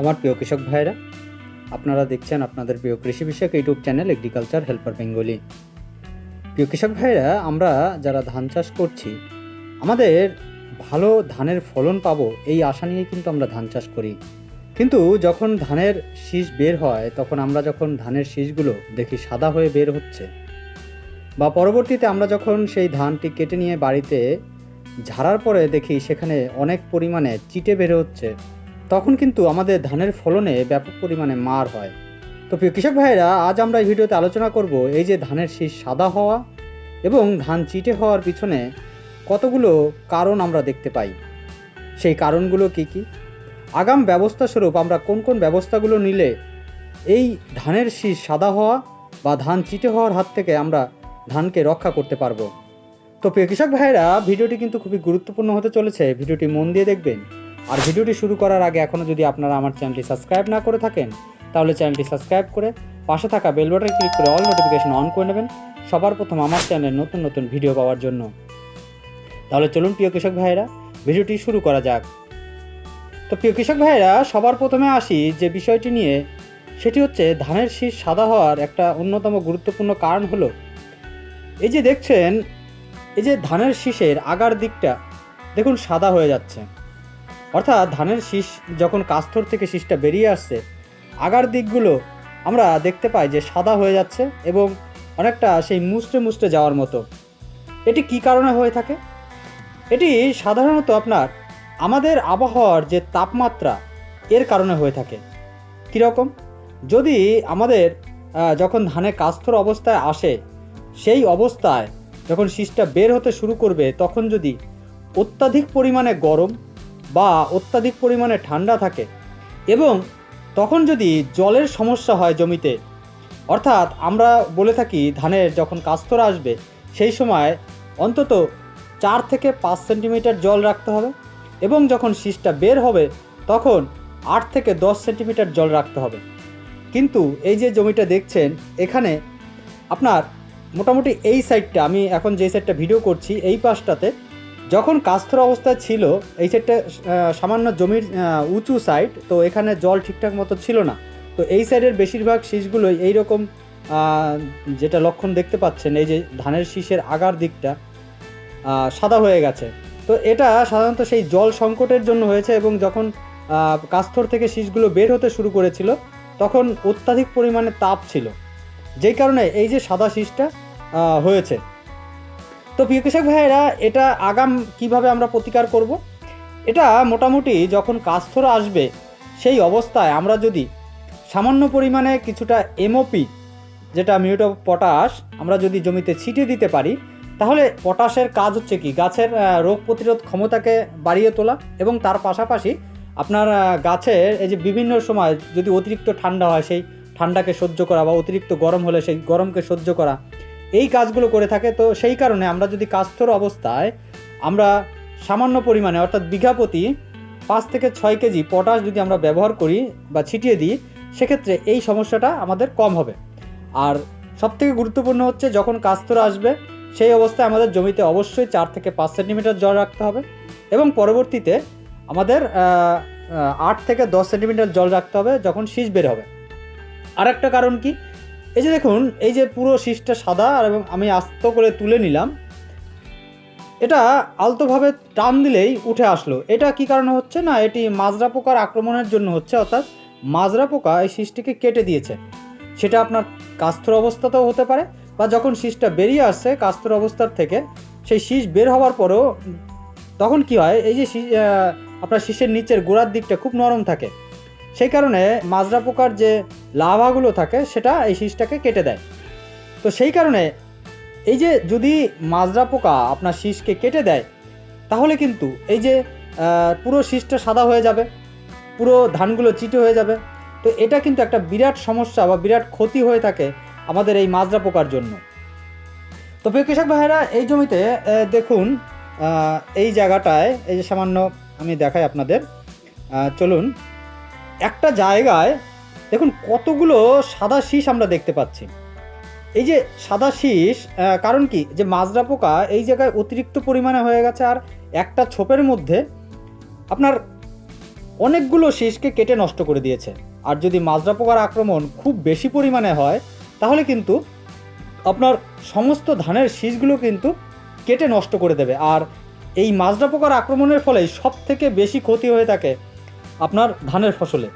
আমার প্রিয় কৃষক ভাইরা আপনারা দেখছেন আপনাদের প্রিয় কৃষি বিষয়ক YouTube channel agriculture helper Bengali প্রিয় কৃষক ভাইরা আমরা যারা ধান চাষ করছি, আমাদের ভালো ধানের ফলন পাবো এই আশা নিয়ে কিন্তু আমরা ধান চাষ করি। কিন্তু যখন ধানের শীষ বের হয়, তখন আমরা যখন ধানের শীষগুলো দেখি সাদা হয়ে বের হচ্ছে, বা পরবর্তীতে আমরা যখন সেই ধানটি কেটে নিয়ে বাড়িতে ঝাড়ার পরে দেখি সেখানে অনেক পরিমাণে চিটে বের হচ্ছে তখন কিন্তু আমাদের ধানের ফলনে ব্যাপক পরিমাণে মার হয়। তো প্রিয় কৃষক ভাইরা আজ আমরা এই ভিডিওতে আলোচনা করব এই যে ধানের শীষ সাদা হওয়া এবং ধান চিটে হওয়ার পিছনে কতগুলো কারণ আমরা দেখতে পাই। সেই কারণগুলো কি কি? আগাম ব্যবস্থা স্বরূপ আমরা কোন কোন ব্যবস্থাগুলো নিলে এই ধানের শীষ সাদা হওয়া বা ধান চিটে হওয়ার হাত থেকে আমরা ধানকে রক্ষা করতে পারব? তো প্রিয় কৃষক ভাইরা ভিডিওটি কিন্তু খুবই গুরুত্বপূর্ণ হতে চলেছে। ভিডিওটি মন দিয়ে দেখবেন। আর ভিডিওটি শুরু করার আগে এখনও যদি আপনারা আমার চ্যানেলটি সাবস্ক্রাইব না করে থাকেন, তাহলে চ্যানেলটি সাবস্ক্রাইব করে পাশে থাকা বেল বাটন ক্লিক করে অল নোটিফিকেশন অন করে নেবেন সবার প্রথম আমার চ্যানেলের নতুন নতুন ভিডিও পাওয়ার জন্য। তাহলে চলুন প্রিয় কৃষক ভাইয়েরা, ভিডিওটি শুরু করা যাক। তো প্রিয় কৃষক ভাইয়েরা, সবার প্রথমে আসি যে বিষয়টি নিয়ে, সেটি হচ্ছে ধানের শীষ সাদা হওয়ার একটা অন্যতম গুরুত্বপূর্ণ কারণ হলো, এই যে দেখছেন, এই যে ধানের শীষের আগার দিকটা, দেখুন সাদা হয়ে যাচ্ছে। অর্থাৎ ধানের শীষ যখন কাস্তর থেকে শীষটা বেরিয়ে আসছে, আগার দিকগুলো আমরা দেখতে পাই যে সাদা হয়ে যাচ্ছে এবং অনেকটা সেই মুচড়ে মুচড়ে যাওয়ার মতো। এটি কি কারণে হয়ে থাকে? এটি সাধারণত আপনার আমাদের আবহাওয়ার যে তাপমাত্রা, এর কারণে হয়ে থাকে। কীরকম যদি আমাদের যখন ধানে কাস্তর অবস্থায় আসে, সেই অবস্থায় যখন শীষটা বের হতে শুরু করবে, তখন যদি অত্যাধিক পরিমাণে গরম বা অত্যাধিক পরিমাণে ঠান্ডা থাকে এবং তখন যদি জলের সমস্যা হয় জমিতে, অর্থাৎ আমরা বলে থাকি ধানের যখন কাস্তর আসবে, সেই সময় অন্তত চার থেকে পাঁচ সেন্টিমিটার জল রাখতে হবে এবং যখন শীষটা বের হবে, তখন আট থেকে দশ সেন্টিমিটার জল রাখতে হবে। কিন্তু এই যে জমিটা দেখছেন, এখানে আপনার মোটামুটি এই সাইডটা, আমি এখন যে সাইডটা ভিডিও করছি, এই পাশটাতে যখন কাস্তর অবস্থায় ছিল, এই সাইডটা সামান্য জমির উঁচু সাইড তো এখানে জল ঠিকঠাক মতো ছিল না। তো এই সাইডের বেশিরভাগ শীষগুলোই এইরকম যেটা লক্ষণ দেখতে পাচ্ছেন, এই যে ধানের শীষের আগার দিকটা সাদা হয়ে গেছে। তো এটা সাধারণত সেই জল সংকটের জন্য হয়েছে এবং যখন কাস্তর থেকে শীষগুলো বের হতে শুরু করেছিল, তখন অত্যাধিক পরিমাণে তাপ ছিল। যেই কারণে এই যে সাদা শীষটা হয়েছে। তো প্রিয় কৃষক ভাইয়েরা, এটা আগাম কীভাবে আমরা প্রতিকার করব? এটা মোটামুটি যখন কাস্তর আসবে, সেই অবস্থায় আমরা যদি সামান্য পরিমাণে কিছুটা এমওপি যেটা মিউট অফ পটাশ, আমরা যদি জমিতে ছিটিয়ে দিতে পারি, তাহলে পটাশের কাজ হচ্ছে কি? গাছের রোগ প্রতিরোধ ক্ষমতাকে বাড়িয়ে তোলা এবং তার পাশাপাশি আপনার গাছের এই যে বিভিন্ন সময় যদি অতিরিক্ত ঠান্ডা হয়, সেই ঠান্ডাকে সহ্য করা বা অতিরিক্ত গরম হলে সেই গরমকে সহ্য করা এই কাজগুলো করে থাকে, তো সেই কারণে আমরা যদি কাস্তর অবস্থায় আমরা সামান্য পরিমাণে, অর্থাৎ বিঘা প্রতি পাঁচ থেকে ছয় কেজি পটাশ যদি আমরা ব্যবহার করি বা ছিটিয়ে দিই, সেক্ষেত্রে এই সমস্যাটা আমাদের কম হবে। আর সবথেকে গুরুত্বপূর্ণ হচ্ছে যখন কাস্তর আসবে, সেই অবস্থায় আমাদের জমিতে অবশ্যই চার থেকে পাঁচ সেন্টিমিটার জল রাখতে হবে এবং পরবর্তীতে আমাদের আট থেকে দশ সেন্টিমিটার জল রাখতে হবে যখন শীষ বের হবে। আর একটা কারণ কি? এই যে দেখুন, এই যে পুরো শীষটা সাদা আর এবং আমি আস্ত করে তুলে নিলাম, এটা আলতোভাবে টান দিলেই উঠে আসলো। এটা কি কারণে হচ্ছে না? এটি মাজরা পোকার আক্রমণের জন্য হচ্ছে, অর্থাৎ মাজরা পোকা এই শীষটিকে কেটে দিয়েছে। সেটা আপনার কাস্তর অবস্থাতেও হতে পারে বা যখন শীষটা বেরিয়ে আসছে কাস্তর অবস্থার থেকে, সেই শীষ বের হওয়ার পরেও তখন কি হয়? এই যে আপনার শীষের নিচের গোড়ার দিকটা খুব নরম থাকে। সেই কারণে মাজরা পোকার যে লাভাগুলো থাকে, সেটা এই শীষটাকে কেটে দেয়। তো সেই কারণে এই যে যদি মাজরা পোকা আপনার শীষকে কেটে দেয়, তাহলে কিন্তু এই যে পুরো শীষটা সাদা হয়ে যাবে, পুরো ধানগুলো চিটে হয়ে যাবে। তো এটা কিন্তু একটা বিরাট সমস্যা বা বিরাট ক্ষতি হয়ে থাকে আমাদের এই মাজরা পোকার জন্য। তো প্রিয় কৃষক ভাইয়েরা, এই জমিতে দেখুন এই জায়গাটায়, এই যে সামান্য আমি দেখাই আপনাদের চলুন একটা জায়গায় দেখুন কতগুলো সাদা শীষ আমরা দেখতে পাচ্ছি। এই যে সাদা শীষ কারণ কি? যে মাজরা পোকা এই জায়গায় অতিরিক্ত পরিমাণে হয়ে গেছে আর একটা ছোপের মধ্যে আপনার অনেকগুলো শীষকে কেটে নষ্ট করে দিয়েছে। আর যদি মাজরা পোকার আক্রমণ খুব বেশি পরিমাণে হয়, তাহলে কিন্তু আপনার সমস্ত ধানের শীষগুলো কিন্তু কেটে নষ্ট করে দেবে। আর এই মাজরা পোকার আক্রমণের ফলে সব থেকে বেশি ক্ষতি হয়ে থাকে আপনার ধানের ফসলে।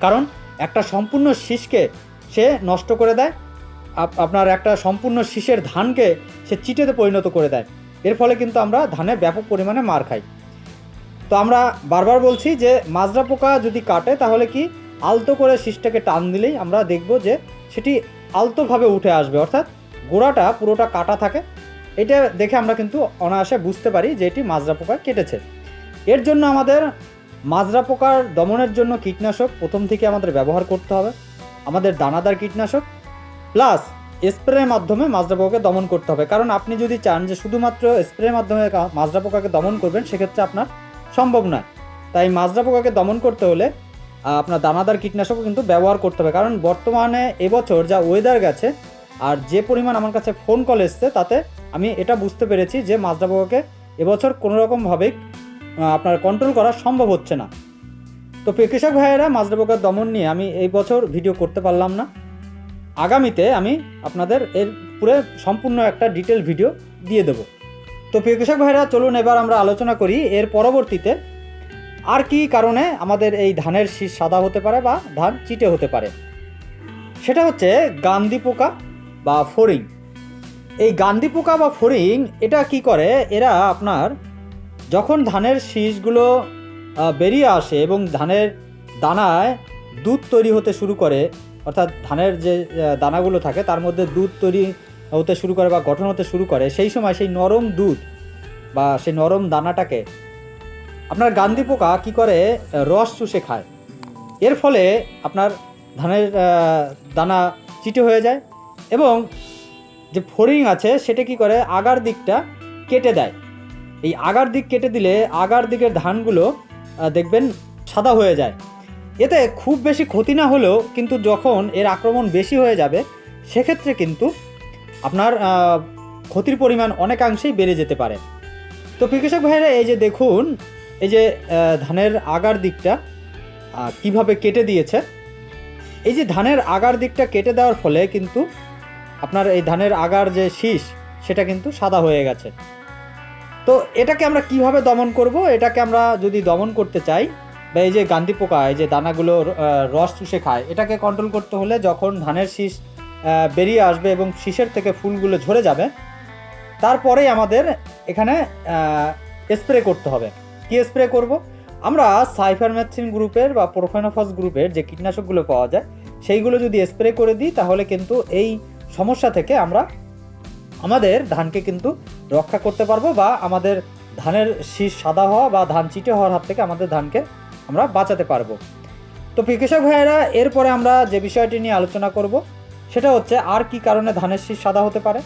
কারণ একটা সম্পূর্ণ শীষকে সে নষ্ট করে দেয় আপনার একটা সম্পূর্ণ শীষের ধানকে সে চিটেতে পরিণত করে দেয়। এর ফলে কিন্তু আমরা ধানে ব্যাপক পরিমাণে মার খাই। তো আমরা বারবার বলছি যে, মাজরা পোকা যদি কাটে, তাহলে কি আলতো করে শীষটাকে টান দিলেই আমরা দেখব যে, সেটি আলতোভাবে উঠে আসবে। অর্থাৎ গোড়াটা পুরোটা কাটা থাকে। এটা দেখে আমরা কিন্তু অনায়াসে বুঝতে পারি যে, এটি মাজরা পোকা কেটেছে। এর জন্য আমাদের মাজরা পোকার দমনের জন্য কীটনাশক প্রথম থেকে আমাদের ব্যবহার করতে হবে। আমাদের দানাদার কীটনাশক প্লাস স্প্রের মাধ্যমে মাজরা পোকাকে দমন করতে হবে। কারণ আপনি যদি চান যে শুধুমাত্র স্প্রের মাধ্যমে মাজরা পোকাকে দমন করবেন সেক্ষেত্রে আপনার সম্ভব নয়। তাই মাজরা পোকাকে দমন করতে হলে আপনার দানাদার কীটনাশকও কিন্তু ব্যবহার করতে হবে। কারণ বর্তমানে এবছর যা ওয়েদার গেছে আর যে পরিমাণ আমার কাছে ফোন কল এসছে তাতে আমি এটা বুঝতে পেরেছি যে মাজরা পোকাকে এবছর কোনো রকমভাবেই আহ, আপনার কন্ট্রোল করা সম্ভব হচ্ছে না। তো কৃষক ভাইয়েরা, মাজরা পোকার দমন নিয়ে আমি এই বছর ভিডিও করতে পারলাম না। আগামীতে আমি আপনাদের এর পুরো সম্পূর্ণ একটা ডিটেল ভিডিও দিয়ে দেবো। তো প্রিয় কৃষক ভাইরা চলুন এবার আমরা আলোচনা করি এর পরবর্তীতে আর কি কারণে আমাদের এই ধানের শীষ সাদা হতে পারে বা ধান চিটে হতে পারে। সেটা হচ্ছে গান্ধি পোকা বা ফড়িং। এই গান্ধি পোকা বা ফড়িং, এটা কি করে? এরা আপনার যখন ধানের শীষগুলো বেরিয়ে আসে এবং ধানের দানায় দুধ তৈরি হতে শুরু করে, অর্থাৎ ধানের যে দানাগুলো থাকে তার মধ্যে দুধ তৈরি হতে শুরু করে বা গঠন হতে শুরু করে, সেই সময় সেই নরম দুধ বা সেই নরম দানাটাকে আপনার গান্ধী পোকা কী করে রস চুষে খায়। এর ফলে আপনার ধানের দানা চিটে হয়ে যায় এবং যে ফড়িং আছে সেটা কি করে, আগার দিকটা কেটে দেয়। এই আগার দিক কেটে দিলে আগার দিকের ধানগুলো দেখবেন সাদা হয়ে যায়। এতে খুব বেশি ক্ষতি না হলেও কিন্তু যখন এর আক্রমণ বেশি হয়ে যাবে, সেক্ষেত্রে কিন্তু আপনার ক্ষতির পরিমাণ অনেকাংশেই বেড়ে যেতে পারে। তো কৃষক ভাইরা এই যে দেখুন, এই যে ধানের আগার দিকটা কীভাবে কেটে দিয়েছে, এই যে ধানের আগার দিকটা কেটে দেওয়ার ফলে কিন্তু আপনার এই ধানের আগার যে শীষ, সেটা কিন্তু সাদা হয়ে গেছে। তো এটাকে আমরা কীভাবে দমন করব? এটাকে আমরা যদি দমন করতে চাই, বা এই যে গান্ধী পোকা, এই যে দানাগুলো রস চুষে খায়, এটাকে কন্ট্রোল করতে হলে যখন ধানের শীষ বেরিয়ে আসবে এবং শীষের থেকে ফুলগুলো ঝরে যাবে, তারপরেই আমাদের এখানে স্প্রে করতে হবে। কি স্প্রে করব? আমরা সাইফারমেথিন গ্রুপের বা প্রোফেনোফস গ্রুপের যে কীটনাশকগুলো পাওয়া যায়, সেইগুলো যদি স্প্রে করে দিই, তাহলে কিন্তু এই সমস্যা থেকে আমরা আমাদের ধানকে কিন্তু রক্ষা করতে পারব বা আমাদের ধানের শীষ সাদা হওয়া বা ধান চিটে হওয়ার হাত থেকে আমাদের ধানকে আমরা বাঁচাতে পারব। তো কৃষক ভাইয়েরা, এরপরে আমরা যে বিষয়টি নিয়ে আলোচনা করব, সেটা হচ্ছে আর কি কারণে ধানের শীষ সাদা হতে পারে?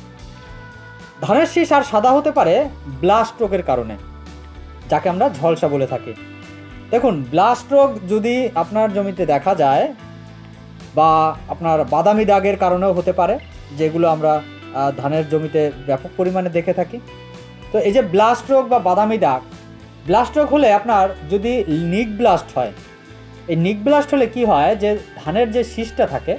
ধানের শীষ আর সাদা হতে পারে ব্লাস্ট রোগের কারণে, যাকে আমরা ঝলসা বলে থাকি। দেখুন ব্লাস্ট রোগ যদি আপনার জমিতে দেখা যায় বা আপনার বাদামি দাগের কারণেও হতে পারে, যেগুলো আমরা ধানের জমিতে ব্যাপক পরিমাণে দেখে থাকি। তো এই যে ব্লাস্ট রোগ বা বাদামি দাগ ব্লাস্ট রোগ হলে আপনার যদি নিক ব্লাস্ট হয়, এই নিক ব্লাস্ট হলে কি হয় যে ধানের যে শীষটা থাকে,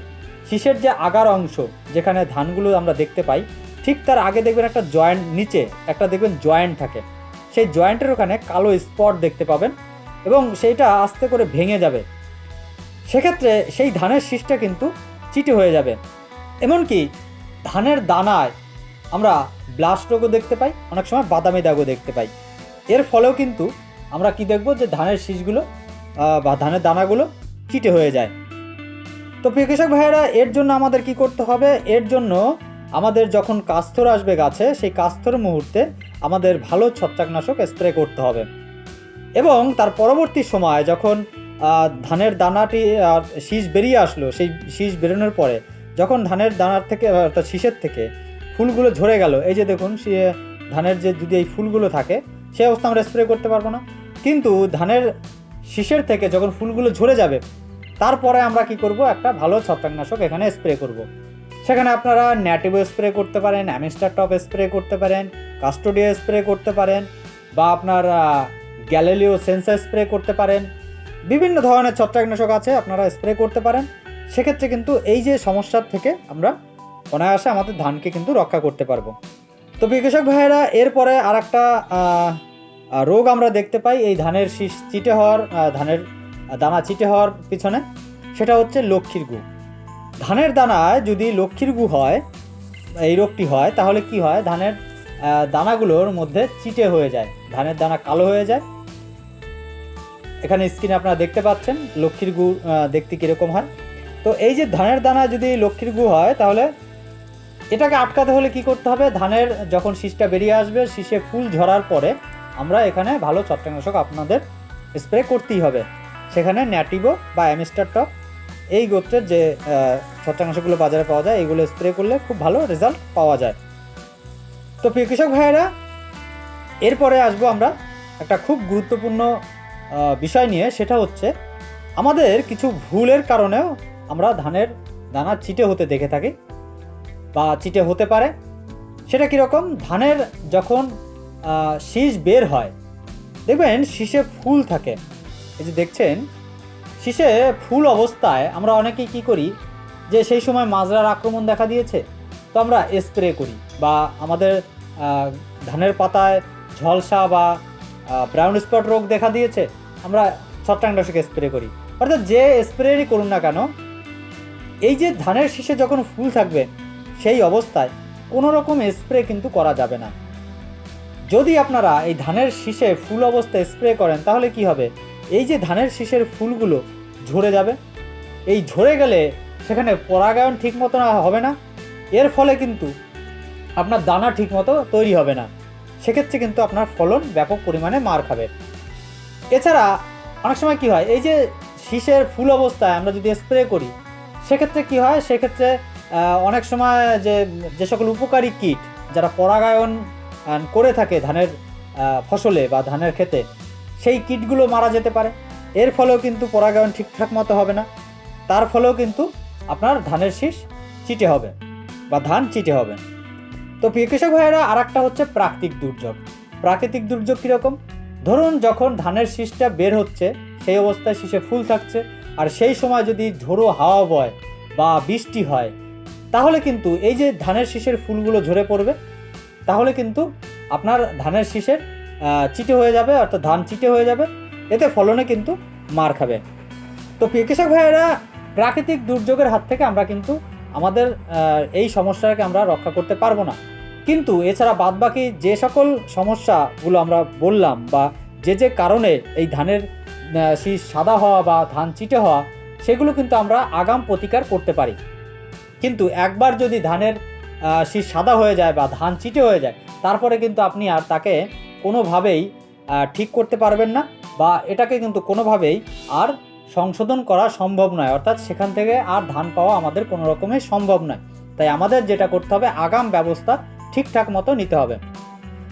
শীষের যে আগার অংশ যেখানে ধানগুলো আমরা দেখতে পাই, ঠিক তার আগে দেখবেন একটা জয়েন্ট নিচে একটা দেখবেন জয়েন্ট থাকে। সেই জয়েন্টের ওখানে কালো স্পট দেখতে পাবেন এবং সেইটা আস্তে করে ভেঙে যাবে। সেক্ষেত্রে সেই ধানের শীষটা কিন্তু চিটে হয়ে যাবে। এমনকি ধানের দানায় আমরা ব্লাস্ট রোগও দেখতে পাই, অনেক সময় বাদামি দাগও দেখতে পাই। এর ফলেও কিন্তু আমরা কি দেখব যে ধানের শীষগুলো বা ধানের দানাগুলো চিটে হয়ে যায়। তো প্রিয় কৃষক ভাইয়েরা, এর জন্য আমাদের কি করতে হবে? এর জন্য আমাদের যখন কাস্তর আসবে গাছে, সেই কাস্তর মুহূর্তে আমাদের ভালো ছত্রাকনাশক স্প্রে করতে হবে। এবং তার পরবর্তী সময় যখন ধানের দানাটি শীষ বেরিয়ে আসলো, সেই শীষ বেরোনোর পরে যখন ধানের দানার থেকে, অর্থাৎ শীষের থেকে ফুলগুলো ঝরে গেল, এই যে দেখুন, সে ধানের যে যদি এই ফুলগুলো থাকে, সে অবস্থা আমরা স্প্রে করতে পারব না। কিন্তু ধানের শীষের থেকে যখন ফুলগুলো ঝরে যাবে, তারপরে আমরা কি করব? একটা ভালো ছত্রাকনাশক এখানে স্প্রে করব। সেখানে আপনারা ন্যাটিভো স্প্রে করতে পারেন, অ্যামিস্টার টপ স্প্রে করতে পারেন, কাস্টোডিয়া স্প্রে করতে পারেন, বা আপনার গ্যালেলিও সেন্সার স্প্রে করতে পারেন। বিভিন্ন ধরনের ছত্রাকনাশক আছে, আপনারা স্প্রে করতে পারেন। সেক্ষেত্রে কিন্তু এই যে সমস্যার থেকে আমরা অনায়াসে আমাদের ধানকে কিন্তু রক্ষা করতে পারব। তো প্রিয় কৃষক ভাইয়েরা, এরপরে আর একটা রোগ আমরা দেখতে পাই এই ধানের শীষ চিটে হওয়ার ধানের দানা চিটে হওয়ার পিছনে। সেটা হচ্ছে লক্ষ্মীর গু। ধানের দানায় যদি লক্ষ্মীর গু হয়, এই রোগটি হয়, তাহলে কি হয়? ধানের দানাগুলোর মধ্যে চিটে হয়ে যায়। ধানের দানা কালো হয়ে যায়। এখানে স্ক্রিনে আপনারা দেখতে পাচ্ছেন লক্ষ্মীর গু দেখতে কীরকম হয়। তো এই যে ধানের দানা যদি লক্ষ্মীর গু হয়, তাহলে এটাকে আটকাতে হলে কি করতে হবে? ধানের যখন শীষটা বেরিয়ে আসবে, শীষে ফুল ঝরার পরে আমরা এখানে ভালো ছত্রাকনাশক আপনাদের স্প্রে করতেই হবে। সেখানে ন্যাটিভো বা অ্যামিস্টার টপ, এই গোত্রের যে ছত্রাকনাশকগুলো বাজারে পাওয়া যায়, এগুলো স্প্রে করলে খুব ভালো রেজাল্ট পাওয়া যায়। তো প্রিয় কৃষক ভাইয়েরা, এরপরে আসব আমরা একটা খুব গুরুত্বপূর্ণ বিষয় নিয়ে, সেটা হচ্ছে আমাদের কিছু ভুলের কারণেও আমরা ধানের দানা চিটে হতে দেখে থাকি বা চিটে হতে পারে, সেটা কীরকম? ধানের যখন শীষ বের হয়, দেখবেন শীষে ফুল থাকে। এই যে দেখছেন, শীষে ফুল অবস্থায় আমরা অনেকেই কি করি, যে সেই সময় মাজরার আক্রমণ দেখা দিয়েছে, তো আমরা স্প্রে করি বা আমাদের ধানের পাতায় ঝলসা বা ব্রাউন স্পট রোগ দেখা দিয়েছে, আমরা ছত্রাকনাশক স্প্রে করি। অর্থাৎ যে স্প্রেরই করুন না কেন এই যে ধানের শীষে যখন ফুল থাকবে, সেই অবস্থায় কোনো রকম স্প্রে কিন্তু করা যাবে না। যদি আপনারা এই ধানের শীষে ফুল অবস্থায় স্প্রে করেন, তাহলে কি হবে? এই যে ধানের শীষের ফুলগুলো ঝরে যাবে। এই ঝরে গেলে সেখানে পরাগায়ন ঠিক মতো না হবে না। এর ফলে কিন্তু আপনার দানা ঠিক মতো তৈরি হবে না। সেক্ষেত্রে কিন্তু আপনার ফলন ব্যাপক পরিমাণে মার খাবে। এছাড়া অনেক সময় কি হয়, এই যে শীষের ফুল অবস্থায় আমরা যদি স্প্রে করি সেক্ষেত্রে কি হয়? সেক্ষেত্রে অনেক সময় যে যে সকল উপকারী কীট যারা পরাগায়ন করে থাকে ধানের ফসলে বা ধানের ক্ষেতে, সেই কীটগুলো মারা যেতে পারে। এর ফলেও কিন্তু পরাগায়ন ঠিকঠাক মতো হবে না। তার ফলেও কিন্তু আপনার ধানের শীষ চিটে হবে বা ধান চিটে হবে। তো প্রিয় কৃষক ভাইয়েরা আর একটা হচ্ছে প্রাকৃতিক দুর্যোগ। প্রাকৃতিক দুর্যোগ কীরকম? ধরুন যখন ধানের শীষটা বের হচ্ছে, সেই অবস্থায় শীষে ফুল থাকছে আর সেই সময় যদি ঝোড়ো হাওয়া বয় বা বৃষ্টি হয়, তাহলে কিন্তু এই যে ধানের শীষের ফুলগুলো ঝরে পড়বে, তাহলে কিন্তু আপনার ধানের শীষের চিটে হয়ে যাবে, অর্থাৎ ধান চিটে হয়ে যাবে, এতে ফলনে কিন্তু মার খাবে। তো কৃষক ভাইয়েরা, প্রাকৃতিক দুর্যোগের হাত থেকে আমরা কিন্তু আমাদের এই সমস্যাকে আমরা রক্ষা করতে পারব না। কিন্তু এছাড়া বাদবাকি যে সকল সমস্যাগুলো আমরা বললাম বা যে যে কারণে এই ধানের শীষ সাদা হওয়া বা ধান চিটে হওয়া, সেগুলো কিন্তু আমরা আগাম প্রতিকার করতে পারি। কিন্তু একবার যদি ধানের শীষ সাদা হয়ে যায় বা ধান চিটে হয়ে যায়, তারপরে কিন্তু আপনি আর তাকে কোনোভাবেই ঠিক করতে পারবেন না বা এটাকে কিন্তু কোনোভাবেই আর সংশোধন করা সম্ভব নয়। অর্থাৎ সেখান থেকে আর ধান পাওয়া আমাদের কোনো রকমের সম্ভব নয়। তাই আমাদের যেটা করতে হবে, আগাম ব্যবস্থা ঠিকঠাক মতো নিতে হবে।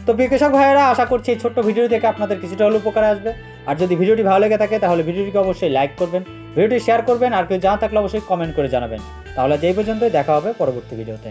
তো কৃষক ভাইয়েরা আশা করছি এই ছোট্ট ভিডিও থেকে আপনাদের কিছুটা হলে উপকার আসবে। আর যদি ভিডিওটি ভালো লেগে থাকে, তাহলে ভিডিওটিকে অবশ্যই লাইক করবেন, ভিডিওটি শেয়ার করবেন, আর কেউ যা থাকলে অবশ্যই কমেন্ট করে জানাবেন। তাহলে যেই পর্যন্তই, দেখা হবে পরবর্তী ভিডিওতে।